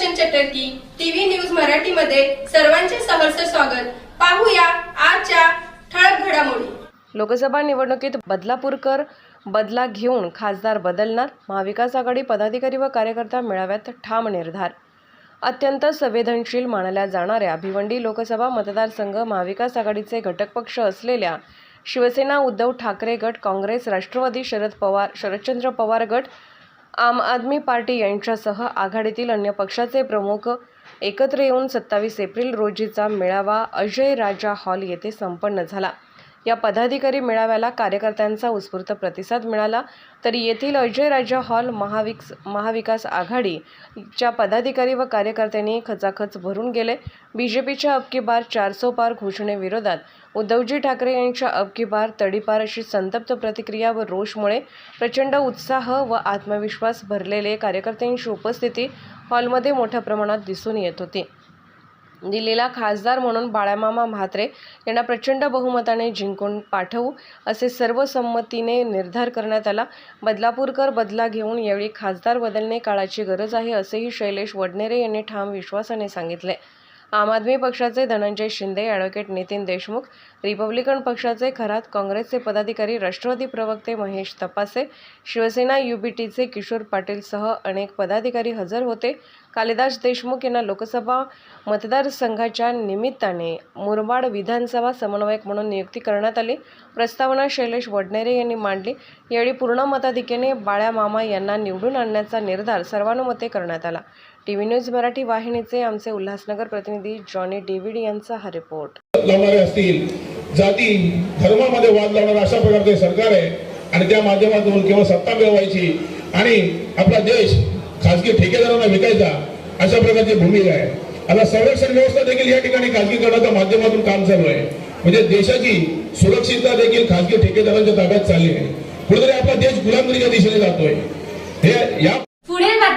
म्हटलं की TV news मराठीमध्ये सर्वांचे सहर्ष स्वागत. पाहूया आजच्या ठळक घडामोडी. लोकसभा निवडणुकीत बदलापूरकर बदला घेऊन खासदार बदलणार महाविकास आघाडी पदाधिकारी व कार्यकर्ता मेळाव्यात ठाम निर्धार. अत्यंत संवेदनशील मानल्या जाणाऱ्या भिवंडी लोकसभा मतदारसंघ महाविकास आघाडीचे घटक पक्ष असलेल्या शिवसेना उद्धव ठाकरे गट काँग्रेस राष्ट्रवादी शरद पवार शरदचंद्र पवार गट आम आदमी पार्टी यांच्यासह आघाडीतील अन्य पक्षाचे प्रमुख एकत्र येऊन सत्तावीस एप्रिल रोजीचा मेळावा अजय राजा हॉल येथे संपन्न झाला. या पदाधिकारी मेळाव्याला कार्यकर्त्यांचा उत्स्फूर्त प्रतिसाद मिळाला. तर येथील अजय राजा हॉल महाविक्स महाविकास आघाडीच्या पदाधिकारी व कार्यकर्त्यांनी खचाखच भरून गेले. बी जे अबकी बार चारसो पार घोषणेविरोधात उद्धवजी ठाकरे यांच्या अबकी बार तडीपार अशी संतप्त प्रतिक्रिया व रोषमुळे प्रचंड उत्साह व आत्मविश्वास भरलेले कार्यकर्त्यांची उपस्थिती हॉलमध्ये मोठ्या प्रमाणात दिसून येत होती. दिल्लीला खासदार म्हणून बाळामामा म्हात्रे यांना प्रचंड बहुमताने जिंकून पाठवू असे सर्वसंमतीने निर्धार करण्यात आला. बदलापूरकर बदला घेऊन यावेळी खासदार बदलणे काळाची गरज आहे असेही शैलेश वडनेरे यांनी ठाम विश्वासाने सांगितले. आम आदमी पक्षाचे धनंजय शिंदे ॲडव्होकेट नितीन देशमुख रिपब्लिकन पक्षाचे खरात काँग्रेसचे पदाधिकारी राष्ट्रवादी प्रवक्ते महेश तपासे शिवसेना युबीटीचे किशोर पाटीलसह अनेक पदाधिकारी हजर होते. कालिदास देशमुख यांना लोकसभा मतदारसंघाच्या निमित्ताने मुरबाड विधानसभा समन्वयक म्हणून नियुक्ती करण्यात आली. प्रस्तावना शैलेश वडनेरे यांनी मांडली. यावेळी पूर्ण मताधिक्याने बाळ्या मामा यांना निवडून आणण्याचा निर्धार सर्वानुमते करण्यात आला. टी व्ही न्यूज मराठी वाहिनीचे आमचे उल्हासनगर प्रतिनिधी जॉनी डेव्हिड यांचा हा रिपोर्ट. लावणारे असतील जाती धर्मामध्ये वाद लावणारं अशा प्रकारचे सरकार आहे आणि त्या माध्यमातून केवळ सत्ता मिळवायची आणि आपला देश खासगी ठेकेदारांना विकायचा अशा प्रकारची भूमिका आहे. आता संरक्षण व्यवस्था देखील या ठिकाणी खासगीकरणाच्या माध्यमातून काम चालू आहे. म्हणजे देशाची सुरक्षितता देखील खासगी ठेकेदारांच्या ताब्यात चालली आहे. कुठेतरी आपला देश गुलामगिरीच्या दिशेने जातोय. हे या